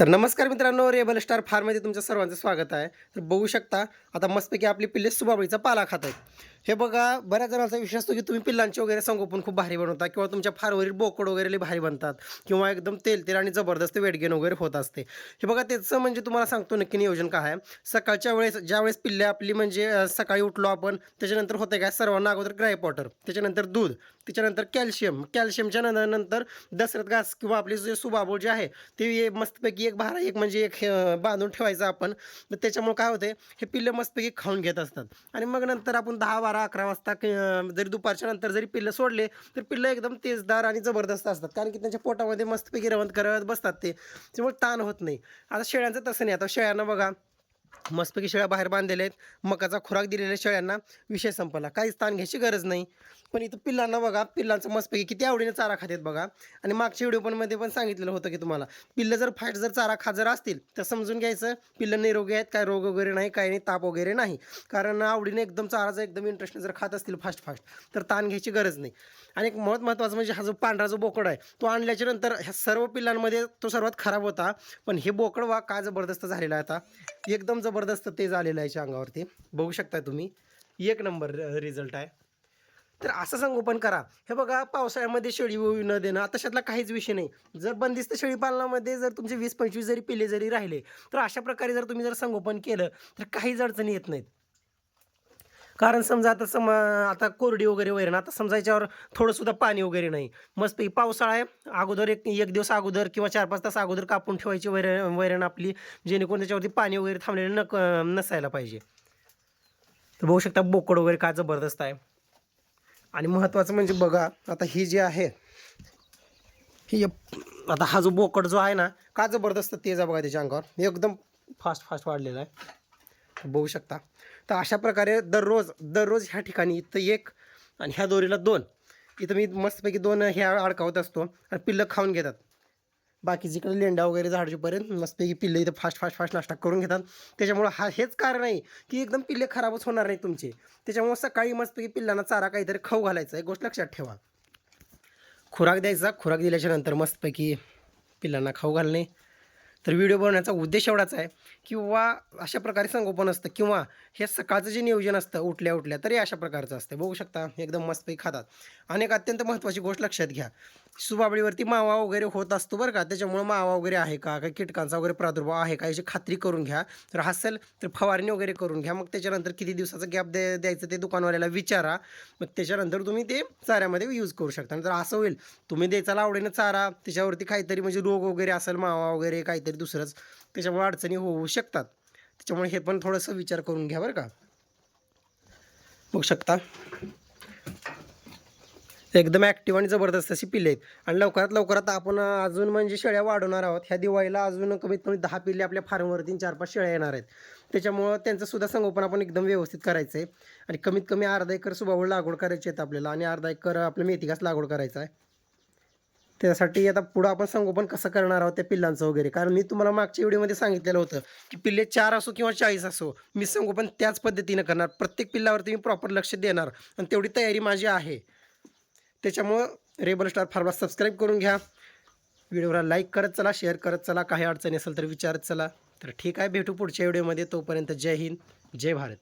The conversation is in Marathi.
तर नमस्कार मित्रांनो रेबल स्टार फार्ममध्ये तुमचं सर्वांचं स्वागत आहे. तर बघू शकता आता मस्तपैकी आपली पिल्ले सुबाबळीचा पाला खात आहेत. हे बघा बऱ्याच जणांचा विषय असतो की तुम्ही पिल्लांचे वगैरे संगोपन खूप भारी बनवता किंवा तुमच्या फारवरील बोकड वगैरे लई भारी बनतात किंवा एकदम तेल तेल आणि जबरदस्त वेटगेन वगैरे होत असते. हे बघा त्याचं म्हणजे तुम्हाला सांगतो नक्की नियोजन काय आहे. सकाळच्या वेळेस ज्या वेळेस पिल्ले आपली म्हणजे सकाळी उठलो आपण त्याच्यानंतर होते काय सर्वांना अगोदर ग्राय वॉटर त्याच्यानंतर दूध त्याच्यानंतर कॅल्शियम कॅल्शियमच्या नंतर नंतर दसरथ घास किंवा आपली जे सुबाबूळ जे आहे ते मस्तपैकी एक भारा एक म्हणजे एक हे बांधून ठेवायचं आपण. तर त्याच्यामुळे काय होते हे पिल्लं मस्तपैकी खाऊन घेत असतात. आणि मग नंतर आपण दहा बारा अकरा वाजता जरी दुपारच्या नंतर जरी पिल्लं सोडले तर पिल्लं एकदम तेजदार आणि जबरदस्त असतात. कारण की त्यांच्या पोटामध्ये मस्तपैकी रवंत करत बसतात ते. त्यामुळे ताण होत नाही. आता शेळ्यांचं तसं नाही. आता शेळ्यांना बघा मस्तपैकी शेळ्या बाहेर बांधलेल्या आहेत. मकाचा खुराक दिलेल्या शेळ्यांना विषय संपला. काहीच ताण घ्यायची गरज नाही. पण इथं पिल्लांना बघा पिल्लांचं मस्तपैकी किती आवडीने चारा खात आहेत बघा. आणि मागच्या व्हिडिओ पण मध्ये पण सांगितलेलं होतं की तुम्हाला पिल्लं जर फाट जर चारा खात जर असतील तर समजून घ्यायचं पिल्लं निरोगी आहेत काय रोग वगैरे नाही काय नाही ताप वगैरे नाही. कारण आवडीने एकदम चाराचा एकदम इंटरेस्टने जर खात असतील फास्ट फास्ट तर ताण घ्यायची गरज नाही. आणि एक महत् महत्त्वाचं म्हणजे हा जो पांढरा जो बोकड आहे तो आणल्याच्या नंतर ह्या सर्व पिल्लांमध्ये तो सर्वात खराब होता. पण हे बोकड वा का जबरदस्त झालेला आहे आता? एकदम जबरदस्त ते झालेलं आहे याच्या अंगावरती बघू शकता तुम्ही. एक नंबर रिझल्ट आहे. तर असं संगोपन करा. हे बघा पावसाळ्यामध्ये शेळी होऊ न देणं आता तशातला काहीच विषय नाही. जर बंदिस्त शेळी पालनामध्ये जर तुमचे वीस पंचवीस जरी पिले जरी राहिले तर अशा प्रकारे जर तुम्ही जर संगोपन केलं तर काहीच अडचणी येत नाहीत. कारण समजा आता सम आता कोरडी वगैरे वैरण आता समजा याच्यावर थोडंसुद्धा पाणी वगैरे नाही. मस्त पावसाळा आहे अगोदर एक एक दिवस अगोदर किंवा चार पाच तास अगोदर कापून ठेवायची वैरण वैरण आपली जेणेकरून त्याच्यावरती पाणी वगैरे थांबलेलं नक नसायला पाहिजे. तर बघू शकता बोकड वगैरे का जबरदस्त आहे. आणि महत्त्वाचं म्हणजे बघा आता ही जी आहे ही एक- आता हा जो बोकड जो आहे ना का जबरदस्त तेज आहे बघा त्याच्या अंगावर. एकदम फास्ट फास्ट वाढलेला आहे. बघू शकता. तर अशा प्रकारे दररोज दररोज ह्या ठिकाणी इथं एक आणि ह्या दोरीला दोन. इथं मी मस्तपैकी दोन ह्या अडकावत असतो आणि पिल्लं खाऊन घेतात. बाकी जिकडे लेंडा वगैरे झाडजीपर्यंत मस्तपैकी पिल्लं इथं फास्ट फास्ट फास्ट नाश्ता करून घेतात. त्याच्यामुळं हा हेच कारण आहे की एकदम पिल्ले खराबच होणार नाही तुमचे. त्याच्यामुळं सकाळी मस्तपैकी पिल्लांना चारा काहीतरी खाऊ घालायचा. एक गोष्ट लक्षात ठेवा. खुराक द्यायचा. खुराक दिल्याच्यानंतर मस्तपैकी पिल्लांना खाऊ घालणे. तर व्हिडिओ बनवण्याचा उद्देश एवढाच आहे किंवा अशा प्रकारे संगोपन असतं किंवा हे सकाळचं जे नियोजन असतं उठल्या उठल्या तरी अशा प्रकारचं असतं. बघू शकता एकदम मस्तपैकी खातात. आणि एक अत्यंत महत्त्वाची गोष्ट लक्षात घ्या. सुबाबळीवरती मावा वगैरे होत असतो बरं का त्याच्यामुळं मावा वगैरे आहे का काही कीटकांचा वगैरे प्रादुर्भाव आहे का याची खात्री करून घ्या. तर असेल तर फवारणी वगैरे करून घ्या. मग त्याच्यानंतर किती दिवसाचा गॅप द्या द्यायचं ते दुकानवाल्याला विचारा. मग त्याच्यानंतर तुम्ही ते चाऱ्यामध्ये यूज करू शकता. तर असं होईल तुम्ही द्यायचा आवडीनं चारा त्याच्यावरती काहीतरी म्हणजे रोग वगैरे असेल मावा वगैरे काहीतरी दुसरंच त्याच्यामुळे अडचणी होऊ शकतात. त्याच्यामुळे हे पण थोडंसं विचार करून घ्या बरं का. बघू शकता. एकदम ॲक्टिव्ह आणि जबरदस्त अशी पिल्ले आहेत. आणि लवकरात लवकरात आपण अजून म्हणजे शेळ्या वाढवणार आहोत. ह्या दिवाळीला अजून कमीत कमी दहा पिल्ले आपल्या फार्मवरती चार पाच शेळ्या येणार आहेत. त्याच्यामुळं त्यांचं सुद्धा संगोपन आपण एकदम व्यवस्थित करायचं आहे आणि कमीत कमी अर्धा एकर सुबावळ लागवड करायची आहेत आपल्याला. आणि अर्धा एकर आपल्या मेथीघास लागवड करायचा आहे. त्यासाठी आता पुढं आपण संगोपन कसं करणार आहोत त्या पिल्लांचं वगैरे. कारण मी तुम्हाला मागच्या व्हिडिओमध्ये सांगितलेलं होतं की पिल्ले चार असो किंवा चाळीस असो मी संगोपन त्याच पद्धतीनं करणार. प्रत्येक पिल्लावरती मी प्रॉपर लक्ष देणार आणि तेवढी तयारी माझी आहे. त्याच्यामुळं रेबल स्टार फार्मला सबस्क्राईब करून घ्या. व्हिडिओला लाईक करत चला शेअर करत चला. काही अडचणी असेल तर विचारत चला. तर ठीक आहे भेटू पुढच्या व्हिडिओमध्ये. तोपर्यंत जय हिंद जय भारत.